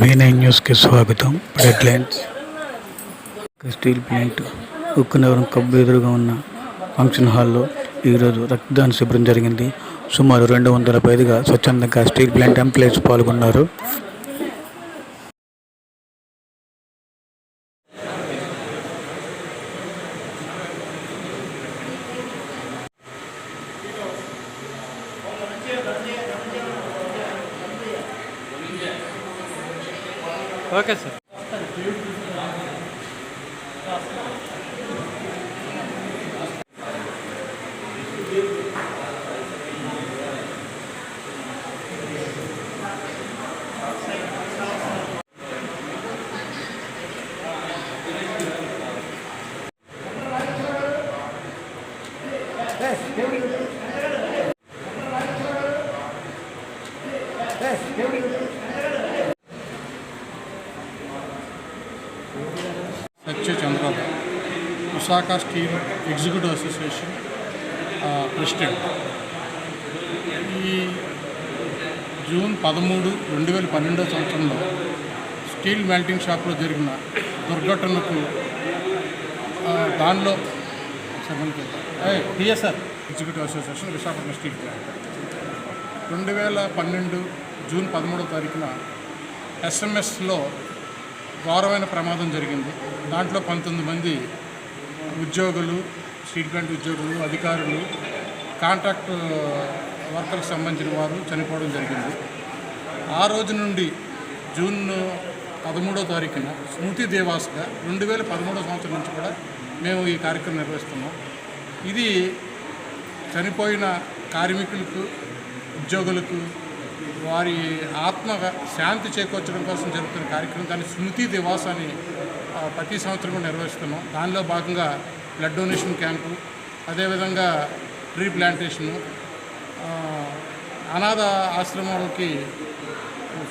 వీనై న్యూస్కి స్వాగతం. Headlines steel plant ఉక్కు నగరం కబ్బు ఎదురుగా ఉన్న ఫంక్షన్ హాల్లో ఈరోజు రక్తదాన శిబిరం జరిగింది. సుమారు రెండు వందల పైగా స్వచ్ఛందంగా స్టీల్ ప్లాంట్ ఎంప్లాయీస్ పాల్గొన్నారు. ఓకే సార్ సత్య Visakha steel executive association president. ఈ జూన్ పదమూడు రెండు వేల పన్నెండో సంవత్సరంలో స్టీల్ మెల్టింగ్ షాప్లో జరిగిన దుర్ఘటనకు దానిలో PSR executive association Visakhapatnam steel plant. రెండు వేల పన్నెండు జూన్ పదమూడో తారీఖున ఎస్ఎంఎస్లో ఘోరమైన ప్రమాదం జరిగింది. దాంట్లో పంతొమ్మిది మంది ఉద్యోగులు స్ట్రీట్ ప్లాంట్ ఉద్యోగులు అధికారులు కాంట్రాక్ట్ వర్కర్కి సంబంధించిన వారు చనిపోవడం జరిగింది. ఆ రోజు నుండి జూన్ పదమూడో తారీఖున స్మృతి దేవాస్గా రెండు వేల పదమూడో సంవత్సరం నుంచి కూడా మేము ఈ కార్యక్రమం నిర్వహిస్తున్నాం. ఇది చనిపోయిన కార్మికులకు ఉద్యోగులకు వారి ఆత్మ శాంతి చేకూర్చడం కోసం జరుగుతున్న కార్యక్రమం. దాన్ని స్మృతి దివాస్ అని ప్రతి సంవత్సరం కూడా నిర్వహిస్తున్నాం. దానిలో భాగంగా బ్లడ్ డొనేషన్ క్యాంపు అదేవిధంగా ట్రీ ప్లాంటేషను అనాథ ఆశ్రమాలకి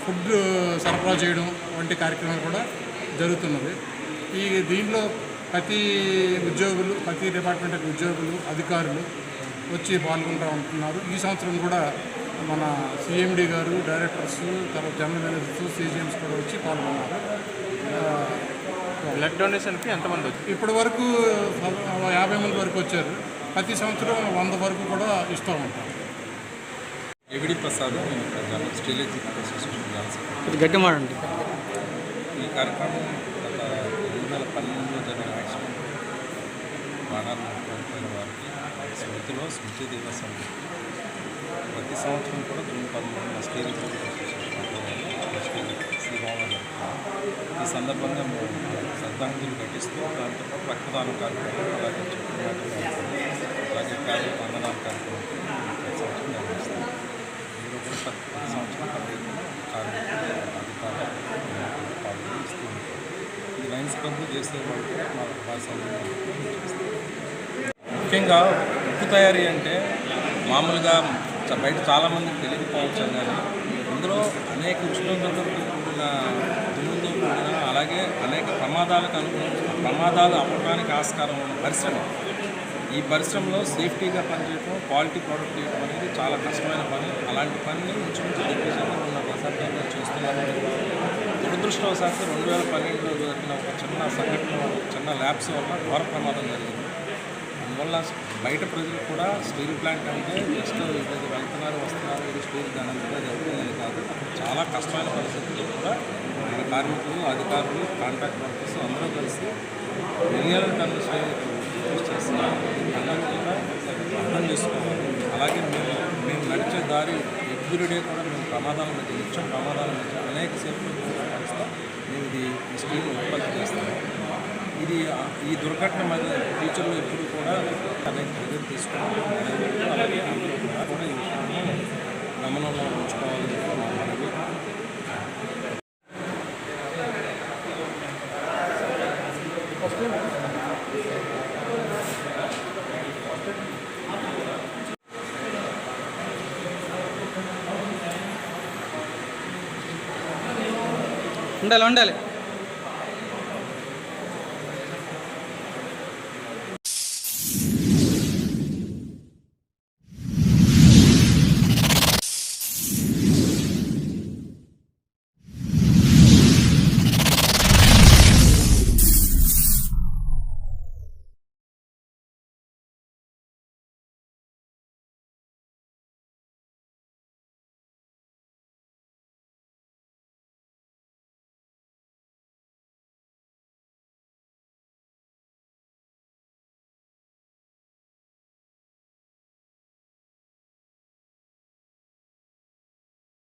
ఫుడ్ సరఫరా చేయడం వంటి కార్యక్రమాలు కూడా జరుగుతున్నది ఈ దీనిలో ప్రతి ఉద్యోగులు ప్రతి డిపార్ట్మెంట్ ఉద్యోగులు అధికారులు వచ్చి పాల్గొంటూ ఉంటున్నారు. ఈ సంవత్సరం కూడా మన సిఎండి గారు డైరెక్టర్స్ తర్వాత జనరల్ మేనేజర్స్ సీజీఎంస్ కూడా వచ్చి పాల్గొన్నారు. బ్లడ్ డొనేషన్కి ఎంతమంది వచ్చి ఇప్పటి వరకు యాభై మంది వరకు వచ్చారు. ప్రతి సంవత్సరం వంద వరకు కూడా ఇస్తూ ఉంటాం ఏవిడి ప్రసాద్ నేను ఇక్కడ general steel executive association general secretary. ఇది గట్టి మాడండి ఈ కార్యక్రమం గత రెండు వేల పన్నెండులో జరిగిన యాక్సిడెంట్ ప్రాణాలు కోల్పోయిన వారికి స్మృతిలో స్మృతి దివస్. ప్రతి సంవత్సరం కూడా జూన్ పదమూడున శ్రీభావం జరుపుతున్నాం ఈ సందర్భంగా మేము శ్రద్ధాంజలి ఘటిస్తూ దాంతోపాటు రక్తదానం కార్యక్రమం అలాగే చెట్టు నాటం కార్యక్రమం అలాగే కార్మిక వందనాల కార్యక్రమం ప్రతి సంవత్సరం నిర్వహిస్తాం. మీరు కూడా ప్రతి సంవత్సరం పెద్ద ఎత్తున అధికారులు పాల్గొని ఇస్తూ ఉంటారు ఈ లైన్స్ క్లబ్లు చేసే వాళ్ళు కూడా మా ముఖ్యంగా ఉప్పు తయారీ అంటే మామూలుగా బయట చాలామందికి తెలియకపోవచ్చు కానీ ఇందులో అనేక ఉష్ణోగ్రతలు అలాగే అనేక ప్రమాదాలకు అనుగుణించిన ప్రమాదాలు అవ్వడానికి ఆస్కారం ఉన్న పరిశ్రమ. ఈ పరిశ్రమలో సేఫ్టీగా పనిచేయడం క్వాలిటీ ప్రోడక్ట్ చేయడం అనేది చాలా కష్టమైన పని. అలాంటి పనిని ఇంచుమించు దిగ్విజయంగా ఉన్న దశాబ్దంగా చేస్తున్నారు. దురదృష్టవశాత్తు రెండు వేల పన్నెండులో జరిగిన ఒక చిన్న సంఘటన చిన్న ల్యాబ్స్ వల్ల ఘోర ప్రమాదం జరిగింది. అందువల్ల బయట ప్రజలు కూడా స్టీల్ ప్లాంట్ అంటే జస్ట్ ఇది వెళ్తున్నారు వస్తున్నారు ఇది స్టీల్ దాని జరుగుతుందని కాదు. చాలా కష్టమైన పరిస్థితుల్లో కూడా మన కార్మికులు అధికారులు కాంట్రాక్ట్ వర్కర్స్ అందరూ కలిసి మిలియన్ టన్నుల స్టీల్ యూజ్ చేస్తున్నారు అందరూ కూడా అర్థం చేసుకోవాలి. అలాగే మేము మేము నడిచే దారి ఎవ్రీడే కూడా మేము ప్రమాదాల మధ్య నిత్యం ప్రమాదాల మధ్య అనేక సేపు మేము ఇది స్టీల్ ఉత్పత్తి చేస్తాము. ఇది ఈ దుర్ఘటన మీద ఫ్యూచర్లో ఎప్పుడు కూడా అనేక చర్యలు తీసుకోవాలి. అలాగే కూడా ఈ విషయంలో గమనంలో ఉంచుకోవాలని చెప్పి మా మనవి. ఉండాలి ఉండాలి.